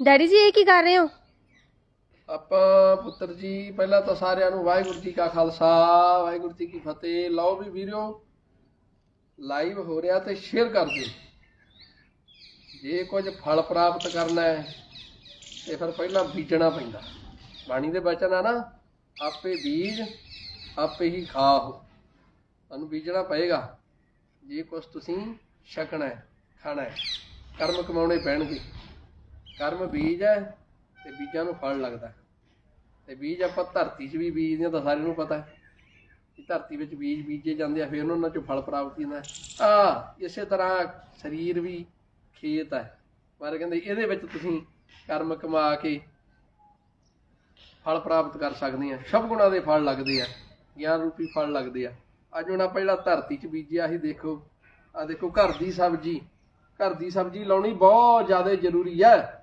Daddy ਜੀ, ਇਹ ਕੀ ਕਰ ਰਹੇ ਹੋ? ਆਪਾਂ ਪੁੱਤਰ ਜੀ, ਪਹਿਲਾਂ ਤਾਂ ਸਾਰਿਆਂ ਨੂੰ ਵਾਹਿਗੁਰੂ ਜੀ ਕਾ ਖਾਲਸਾ, ਵਾਹਿਗੁਰੂ ਜੀ ਕੀ ਫਤਿਹ। ਲਓ ਵੀ ਵੀਰਿਓ ਲਾਈਵ ਹੋ ਰਿਹਾ ਤੇ ਸ਼ੇਅਰ ਕਰ ਦਿਓ। ਜੇ ਕੁਝ ਫਲ ਪ੍ਰਾਪਤ ਕਰਨਾ ਹੈ, ਤੇ ਫਿਰ ਪਹਿਲਾਂ ਬੀਜਣਾ ਪੈਂਦਾ। ਬਾਣੀ ਦੇ ਬਚਨ ਆ ਨਾ, ਆਪੇ ਬੀਜ, ਆਪੇ ਹੀ ਖਾਓ। ਤੁਹਾਨੂੰ ਬੀਜਣਾ ਪਏਗਾ। ਜੇ ਕੁਝ ਤੁਸੀਂ ਛਕਣਾ ਹੈ, ਖਾਣਾ ਹੈ, ਕਰਮ ਕਮਾਉਣੇ ਪੈਣਗੇ। ਕਰਮ ਬੀਜ ਹੈ ਤੇ ਬੀਜਾਂ ਨੂੰ ਫਲ ਲੱਗਦਾ ਤੇ ਬੀਜ ਆਪਾਂ ਧਰਤੀ 'ਚ ਵੀ ਬੀਜਦੇ ਹਾਂ ਤਾਂ ਸਾਰਿਆਂ ਨੂੰ ਪਤਾ ਹੈ ਕਿ ਧਰਤੀ ਵਿੱਚ ਬੀਜ ਬੀਜੇ ਜਾਂਦੇ ਆ, ਫਿਰ ਉਹਨਾਂ ਚੋਂ ਫਲ ਪ੍ਰਾਪਤੀ ਹੁੰਦਾ ਹੈ। ਆ ਇਸੇ ਤਰ੍ਹਾਂ ਸਰੀਰ ਵੀ ਖੇਤ ਹੈ। ਪਰ ਕਹਿੰਦੇ ਇਹਦੇ ਵਿੱਚ ਤੁਸੀਂ ਕਰਮ ਕਮਾ ਕੇ ਫਲ ਪ੍ਰਾਪਤ ਕਰ ਸਕਦੇ ਆ। ਸਭ ਗੁਣਾਂ ਦੇ ਫਲ ਲੱਗਦੇ ਆ, ਗਿਆਨ ਰੂਪੀ ਫਲ ਲੱਗਦੇ ਆ। ਅੱਜ ਹੁਣ ਆਪਾਂ ਜਿਹੜਾ ਧਰਤੀ 'ਚ ਬੀਜਿਆ ਸੀ, ਦੇਖੋ। ਆ ਦੇਖੋ, ਘਰ ਦੀ ਸਬਜ਼ੀ। ਘਰ ਦੀ ਸਬਜ਼ੀ ਲਾਉਣੀ ਬਹੁਤ ਜ਼ਿਆਦਾ ਜ਼ਰੂਰੀ ਹੈ।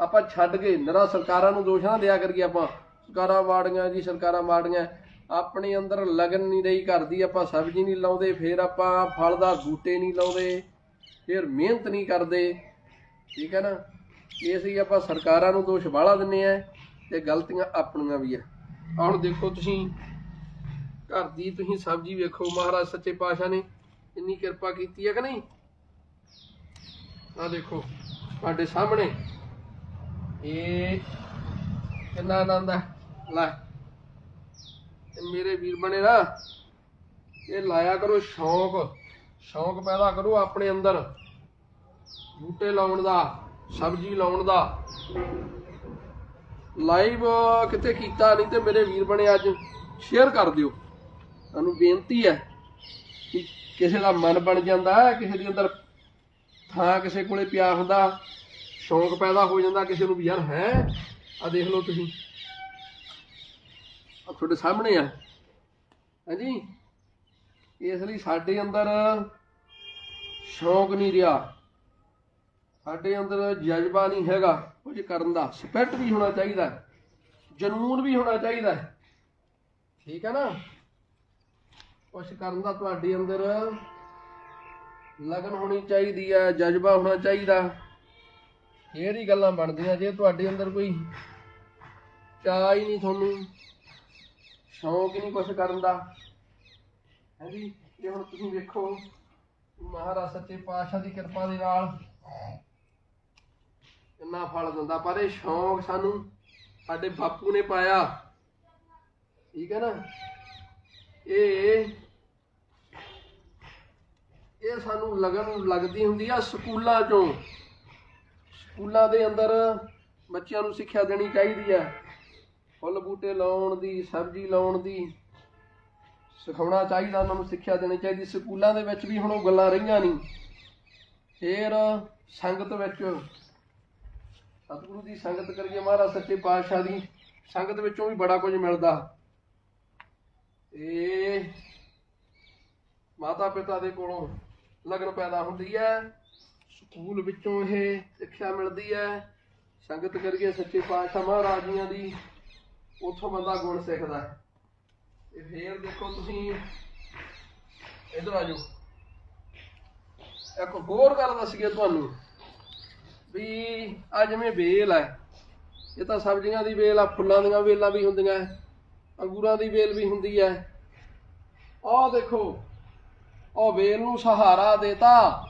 ਆਪਾਂ ਛੱਡ ਕੇ ਨਰਾ ਸਰਕਾਰਾਂ ਨੂੰ ਦੋਸ਼ ਨਾ ਦਿਆ ਕਰੀਏ ਆਪਾਂ। ਸਰਕਾਰਾਂ ਮਾੜੀਆਂ ਜੀ, ਸਰਕਾਰਾਂ ਮਾੜੀਆਂ। ਆਪਣੇ ਅੰਦਰ ਲਗਨ ਨਹੀਂ ਰਹੀ ਕਰਦੀ ਆਪਾਂ ਸਬਜ਼ੀ ਨਹੀਂ ਲਾਉਂਦੇ, ਫਿਰ ਆਪਾਂ ਫਲਦਾਰ ਬੂਟੇ ਨਹੀਂ ਲਾਉਂਦੇ, ਫਿਰ ਮਿਹਨਤ ਨਹੀਂ ਕਰਦੇ। ਠੀਕ ਹੈ ਨਾ? ਇਸ ਲਈ ਆਪਾਂ ਸਰਕਾਰਾਂ ਨੂੰ ਦੋਸ਼ ਬਾਹਲਾ ਦਿੰਨੇ ਆ ਤੇ ਗਲਤੀਆਂ ਆਪਣੀਆਂ ਵੀ ਆ। ਹੁਣ ਦੇਖੋ ਤੁਸੀਂ ਘਰ ਦੀ ਤੁਸੀਂ ਸਬਜ਼ੀ ਵੇਖੋ, ਮਹਾਰਾਜ ਸੱਚੇ ਪਾਤਸ਼ਾਹ ਨੇ ਇੰਨੀ ਕਿਰਪਾ ਕੀਤੀ ਹੈ ਕਿ ਨਹੀਂ? ਆ ਦੇਖੋ ਤੁਹਾਡੇ ਸਾਹਮਣੇ ਇਹ ਕਿੰਨਾ ਆਨੰਦ ਹੈ ਲੈ ਤੇ ਮੇਰੇ ਵੀਰ ਬਣੇ ਨਾ, ਇਹ ਲਾਇਆ ਕਰੋ ਸ਼ੌਂਕ ਸ਼ੌਂਕ ਪੈਦਾ ਕਰੋ ਆਪਣੇ ਅੰਦਰ। ਬੂਟੇ ਲਾਉਣ ਦਾ, ਸਬਜ਼ੀ ਲਾਉਣ ਦਾ। ਲਾਈਵ ਕਿਤੇ ਕੀਤਾ ਨਹੀਂ ਤੇ ਮੇਰੇ ਵੀਰ ਬਣੇ ਅੱਜ। ਸ਼ੇਅਰ ਕਰ ਦਿਓ। ਤੁਹਾਨੂੰ ਬੇਨਤੀ ਹੈ ਕਿ ਕਿਸੇ ਦਾ ਮਨ ਬਣ ਜਾਂਦਾ, ਕਿਸੇ ਦੇ ਅੰਦਰ ਥਾਂ ਕਿਸੇ ਕੋਲੇ ਪਿਆ ਹੁੰਦਾ ਸ਼ੌਂਕ ਪੈਦਾ ਹੋ ਜਾਂਦਾ ਕਿਸੇ ਨੂੰ ਵੀ ਯਾਰ ਹੈ? ਆ ਦੇਖ ਲਓ ਤੁਸੀਂ। ਆ ਤੁਹਾਡੇ ਸਾਹਮਣੇ ਆ। ਹਾਂਜੀ? ਇਸ ਲਈ ਸਾਡੇ ਅੰਦਰ ਸ਼ੌਂਕ ਨਹੀਂ ਰਿਹਾ। ਸਾਡੇ ਅੰਦਰ ਜਜ਼ਬਾ ਨਹੀਂ ਹੈਗਾ ਕੁਝ ਕਰਨ ਦਾ। ਸਪਿਰਟ ਵੀ ਹੋਣਾ ਚਾਹੀਦਾ ਹੈ, ਜਨੂਨ ਵੀ ਹੋਣਾ ਚਾਹੀਦਾ ਠੀਕ ਹੈ ਨਾ? ਕੁਝ ਕਰਨ ਦਾ ਤੁਹਾਡੇ ਅੰਦਰ ਲਗਨ ਹੋਣੀ ਚਾਹੀਦੀ ਹੈ ਜਜ਼ਬਾ ਹੋਣਾ ਚਾਹੀਦਾ। ਫੇਰ ਹੀ ਗੱਲਾਂ ਬਣਦੀਆਂ, ਜੇ ਤੁਹਾਡੇ ਅੰਦਰ ਕੋਈ ਚਾਹ ਹੀ ਨਹੀਂ ਤੁਹਾਨੂੰ, ਸ਼ੌਂਕ ਹੀ ਨਹੀਂ ਕੁਝ ਕਰਨ ਦਾ। ਹਾਂਜੀ ਇਹ ਹੁਣ ਤੁਸੀਂ ਵੇਖੋ, ਮਹਾਰਾਜ ਸੱਚੇ ਪਾਤਸ਼ਾਹ ਦੀ ਕਿਰਪਾ ਦੇ ਨਾਲ ਇੰਨਾ ਫਲ ਦਿੰਦਾ, ਪਰ ਇਹ ਸ਼ੌਂਕ ਸਾਨੂੰ ਸਾਡੇ ਬਾਪੂ ਨੇ ਪਾਇਆ। ਠੀਕ ਹੈ ਨਾ? ਇਹ ਇਹ ਸਾਨੂੰ ਲਗਨ ਲੱਗਦੀ ਹੁੰਦੀ ਆ ਸਕੂਲਾਂ ਚੋਂ। ਸਕੂਲਾਂ ਦੇ ਅੰਦਰ ਬੱਚਿਆਂ ਨੂੰ ਸਿੱਖਿਆ ਦੇਣੀ ਚਾਹੀਦੀ ਹੈ। ਫੁੱਲ ਬੂਟੇ ਲਾਉਣ ਦੀ, ਸਬਜ਼ੀ ਲਾਉਣ ਦੀ, ਸਿਖਾਉਣਾ ਚਾਹੀਦਾ ਉਹਨਾਂ ਨੂੰ, ਸਿੱਖਿਆ ਦੇਣੀ ਚਾਹੀਦੀ। ਸਕੂਲਾਂ ਦੇ ਵਿੱਚ ਵੀ ਹੁਣ ਉਹ ਗੱਲਾਂ ਰਹੀਆਂ ਨਹੀਂ। ਫੇਰ ਸੰਗਤ ਵਿੱਚ ਸਤਿਗੁਰੂ ਦੀ ਸੰਗਤ ਕਰੀਏ ਮਹਾਰਾਜ ਸੱਚੇ ਪਾਤਸ਼ਾਹ ਦੀ, ਸੰਗਤ ਵਿੱਚੋਂ ਵੀ ਬੜਾ ਕੁਝ ਮਿਲਦਾ। ਇਹ ਮਾਤਾ ਪਿਤਾ ਦੇ ਕੋਲੋਂ ਲਗਨ ਪੈਦਾ ਹੁੰਦੀ ਹੈ। ਸਕੂਲ ਵਿੱਚੋਂ ਇਹ ਸਿੱਖਿਆ ਮਿਲਦੀ ਹੈ। ਸੰਗਤ ਕਰੀਏ ਸੱਚੇ ਪਾਤਸ਼ਾਹ ਮਹਾਰਾਜ ਜੀਆਂ ਦੀ, ਉੱਥੋਂ ਬੰਦਾ ਗੁਣ ਸਿੱਖਦਾ ਹੈ। ਤੇ ਫੇਰ ਦੇਖੋ ਤੁਸੀਂ, ਇਧਰ ਆ ਜਾਓ। ਇੱਕ ਹੋਰ ਗੱਲ ਦੱਸੀਏ ਤੁਹਾਨੂੰ, ਵੀ ਆ ਜਿਵੇਂ ਵੇਲ ਹੈ, ਇਹ ਤਾਂ ਸਬਜ਼ੀਆਂ ਦੀ ਵੇਲ ਆ, ਫੁੱਲਾਂ ਦੀਆਂ ਵੇਲਾਂ ਵੀ ਹੁੰਦੀਆਂ ਅੰਗੂਰਾਂ ਦੀ ਵੇਲ ਵੀ ਹੁੰਦੀ ਹੈ। ਆਹ ਦੇਖੋ ਉਹ ਵੇਲ ਨੂੰ ਸਹਾਰਾ ਦੇਤਾ।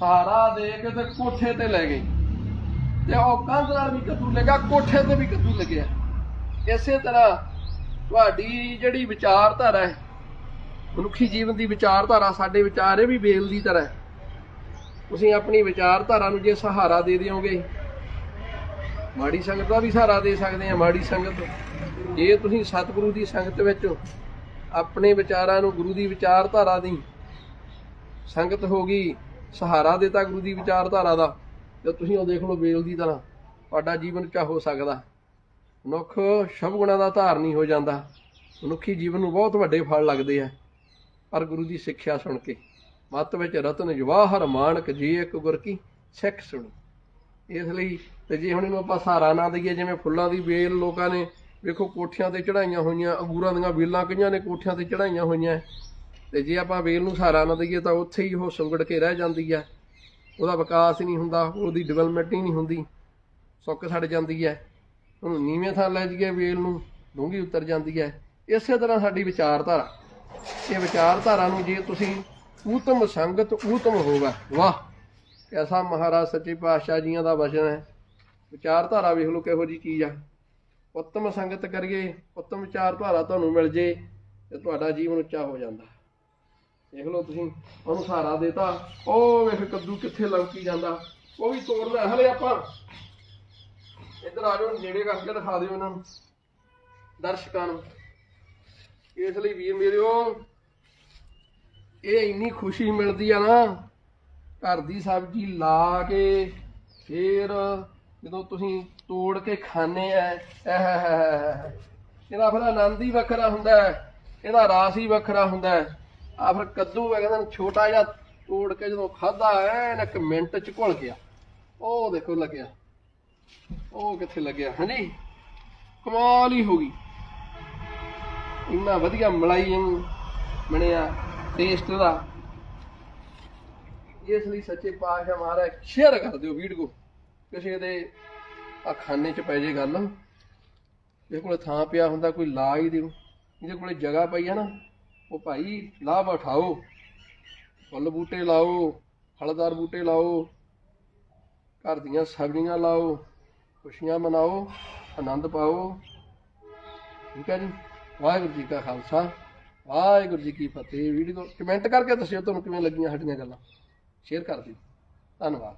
ਸਹਾਰਾ ਦੇ ਕੇ ਤੇ ਕੋਠੇ ਤੇ ਲੈ ਗਈ। ਤੇ ਉਹ ਕੰਧ ਨਾਲ ਵੀ ਕੱਦੂ ਲੱਗਾ, ਕੋਠੇ ਤੇ ਵੀ ਕੱਦੂ ਲੱਗਿਆ। ਇਸੇ ਤਰ੍ਹਾਂ ਤੁਹਾਡੀ ਜਿਹੜੀ ਵਿਚਾਰਧਾਰਾ ਹੈ, ਮਨੁੱਖੀ ਜੀਵਨ ਦੀ ਵਿਚਾਰਧਾਰਾ, ਸਾਡੇ ਵਿਚਾਰ ਇਹ ਵੀ ਵੇਲ ਦੀ ਤਰ੍ਹਾਂ ਹੈ। ਤੁਸੀਂ ਆਪਣੀ ਵਿਚਾਰਧਾਰਾ ਨੂੰ ਜੇ ਸਹਾਰਾ ਦੇ ਦਿਓਗੇ, ਮਾੜੀ ਸੰਗਤ ਦਾ ਵੀ ਸਹਾਰਾ ਦੇ ਸਕਦੇ ਆ, ਮਾੜੀ ਸੰਗਤ। ਜੇ ਤੁਸੀਂ ਸਤਿਗੁਰੂ ਦੀ ਸੰਗਤ ਵਿੱਚ ਆਪਣੇ ਵਿਚਾਰਾਂ ਨੂੰ ਗੁਰੂ ਦੀ ਵਿਚਾਰਧਾਰਾ ਦੀ ਸੰਗਤ ਹੋ ਗਈ ਸਹਾਰਾ ਦਿੱਤਾ ਗੁਰੂ ਦੀ ਵਿਚਾਰਧਾਰਾ ਦਾ, ਤੇ ਤੁਸੀਂ ਉਹ ਦੇਖ ਲਓ ਵੇਲ ਦੀ ਤਰ੍ਹਾਂ, ਤੁਹਾਡਾ ਜੀਵਨ ਚਾ ਹੋ ਸਕਦਾ? ਮਨੁੱਖ ਸ਼ਭ ਦਾ ਧਾਰਨੀ ਹੋ ਜਾਂਦਾ। ਮਨੁੱਖੀ ਜੀਵਨ ਨੂੰ ਬਹੁਤ ਵੱਡੇ ਫਲ ਲੱਗਦੇ ਆ। ਪਰ ਗੁਰੂ ਦੀ ਸਿੱਖਿਆ ਸੁਣ ਕੇ, ਮੱਤ ਵਿੱਚ ਰਤਨ ਜਵਾਹਰ ਮਾਨਕ ਜੀ ਇੱਕ ਗੁਰ ਕੀ ਸਿੱਖ ਸੁਣੀ। ਇਸ ਲਈ ਤੇ ਜੇ ਹੁਣ ਇਹਨੂੰ ਆਪਾਂ ਸਹਾਰਾ ਨਾ ਦਈਏ, ਜਿਵੇਂ ਫੁੱਲਾਂ ਦੀ ਵੇਲ ਲੋਕਾਂ ਨੇ, ਵੇਖੋ ਕੋਠਿਆਂ ਤੇ ਚੜਾਈਆਂ ਹੋਈਆਂ, ਅੰਗੂਰਾਂ ਦੀਆਂ ਵੇਲਾਂ ਕਈਆਂ ਨੇ ਕੋਠਿਆਂ ਤੇ ਚੜਾਈਆਂ ਹੋਈਆਂ। ਤੇ ਜੇ ਆਪਾਂ ਵੇਲ ਨੂੰ ਸਹਾਰਾ ਨਾ ਦਈਏ ਤਾਂ ਉੱਥੇ ਹੀ ਉਹ ਸੁੰਗੜ ਕੇ ਰਹਿ ਜਾਂਦੀ ਹੈ ਉਹਦਾ ਵਿਕਾਸ ਹੀ ਨਹੀਂ ਹੁੰਦਾ, ਉਹਦੀ ਡਿਵੈਲਪਮੈਂਟ ਹੀ ਨਹੀਂ ਹੁੰਦੀ। ਸੁੱਕ ਸੜ ਜਾਂਦੀ ਹੈ ਉਹਨੂੰ ਨੀਵੇਂ ਥਾਂ ਲੈ ਜਾਈਏ ਵੇਲ ਨੂੰ, ਡੂੰਘੀ ਉਤਰ ਜਾਂਦੀ ਹੈ ਇਸੇ ਤਰ੍ਹਾਂ ਸਾਡੀ ਵਿਚਾਰਧਾਰਾ। ਇਹ ਵਿਚਾਰਧਾਰਾ ਨੂੰ ਜੇ ਤੁਸੀਂ ਊਤਮ ਸੰਗਤ, ਊਤਮ ਹੋਗਾ ਵਾਹ! ਐਸਾ ਮਹਾਰਾਜ ਸੱਚੇ ਪਾਤਸ਼ਾਹ ਜੀਆਂ ਦਾ ਵਚਨ ਹੈ। ਵਿਚਾਰਧਾਰਾ ਵੇਖ ਲਓ ਕਿਹੋ ਜੀ ਚੀਜ਼ ਆ। ਉੱਤਮ ਸੰਗਤ ਕਰੀਏ, ਉੱਤਮ ਵਿਚਾਰਧਾਰਾ ਤੁਹਾਨੂੰ ਮਿਲ ਜੇ ਤੇ ਤੁਹਾਡਾ ਜੀਵਨ ਉੱਚਾ ਹੋ ਜਾਂਦਾ। ਦੇਖ ਲਓ ਤੁਸੀਂ, ਉਹਨੂੰ ਸਹਾਰਾ ਦੇਤਾ। ਉਹ ਵੇਖ ਕੱਦੂ ਕਿੱਥੇ ਲੰਕੀ ਜਾਂਦਾ। ਉਹ ਵੀ ਤੋੜਨਾ ਹਲੇ ਆਪਾਂ। ਇੱਧਰ ਆ ਜਾਓ, ਨੇੜੇ ਕਰਕੇ ਦਿਖਾ ਦਿਓ ਇਹਨਾਂ ਨੂੰ। ਦਰਸ਼ਕਾਂ ਨੂੰ। ਇਸ ਲਈ ਵੀਰ ਮੇਰਿਓ ਇਹ ਇੰਨੀ ਖੁਸ਼ੀ ਮਿਲਦੀ ਆ ਨਾ, ਘਰ ਦੀ ਸਬਜ਼ੀ ਲਾ ਕੇ ਫੇਰ ਜਦੋਂ ਤੁਸੀਂ ਤੋੜ ਕੇ ਖਾਣੇ ਆ ਇਹਦਾ ਫਿਰ ਆਨੰਦ ਹੀ ਵੱਖਰਾ ਹੁੰਦਾ ਹੈ। ਇਹਦਾ ਰਾਸ ਹੀ ਵੱਖਰਾ ਹੁੰਦਾ ਆ ਫਿਰ ਕੱਦੂ ਹੈ ਕਹਿੰਦਾ ਛੋਟਾ ਜਿਹਾ ਤੋੜ ਕੇ ਜਦੋਂ ਖਾਦਾ ਐ ਇੱਕ ਮਿੰਟ ਚ ਘੁਲ ਗਿਆ। ਉਹ ਦੇਖੋ ਲੱਗਿਆ। ਉਹ ਕਿੱਥੇ ਲੱਗਿਆ? ਹਾਂਜੀ, ਕਮਾਲ ਹੀ ਹੋ ਗਈ। ਇੰਨਾ ਵਧੀਆ ਮਲਾਈ ਬਣਿਆ ਟੇਸਟ ਦਾ ਇਸ ਲਈ ਸੱਚੇ ਪਾਤਸ਼ਾਹ ਮਹਾਰਾਜ ਸ਼ੇਅਰ ਕਰ ਦਿਓ ਵੀਡੀਓ ਕਿਸੇ ਦੇ ਆ ਖਾਨੇ ਚ ਪੈ ਜੇ ਗੱਲ। ਇਹ ਕੋਲੇ ਥਾਂ ਪਿਆ ਹੁੰਦਾ, ਕੋਈ ਲਾ ਹੀ ਦਿਓ। ਇਹਦੇ ਕੋਲੇ ਜਗ੍ਹਾ ਪਈ ਆ ਨਾ। ਉਹ ਭਾਈ ਲਾਭ ਉਠਾਓ ਫੁੱਲ ਬੂਟੇ ਲਾਓ, ਫਲਦਾਰ ਬੂਟੇ ਲਾਓ, ਘਰ ਦੀਆਂ ਸਬਜ਼ੀਆਂ ਲਾਓ, ਖੁਸ਼ੀਆਂ ਮਨਾਓ, ਆਨੰਦ ਪਾਓ। ਠੀਕ ਹੈ ਜੀ? ਵਾਹਿਗੁਰੂ ਜੀ ਕਾ ਖਾਲਸਾ, ਵਾਹਿਗੁਰੂ ਜੀ ਕੀ ਫਤਿਹ। ਵੀਡੀਓ ਕਮੈਂਟ ਕਰਕੇ ਦੱਸਿਓ ਤੁਹਾਨੂੰ ਕਿਵੇਂ ਲੱਗੀਆਂ ਸਾਡੀਆਂ ਗੱਲਾਂ। ਸ਼ੇਅਰ ਕਰ ਦਿਓ। ਧੰਨਵਾਦ।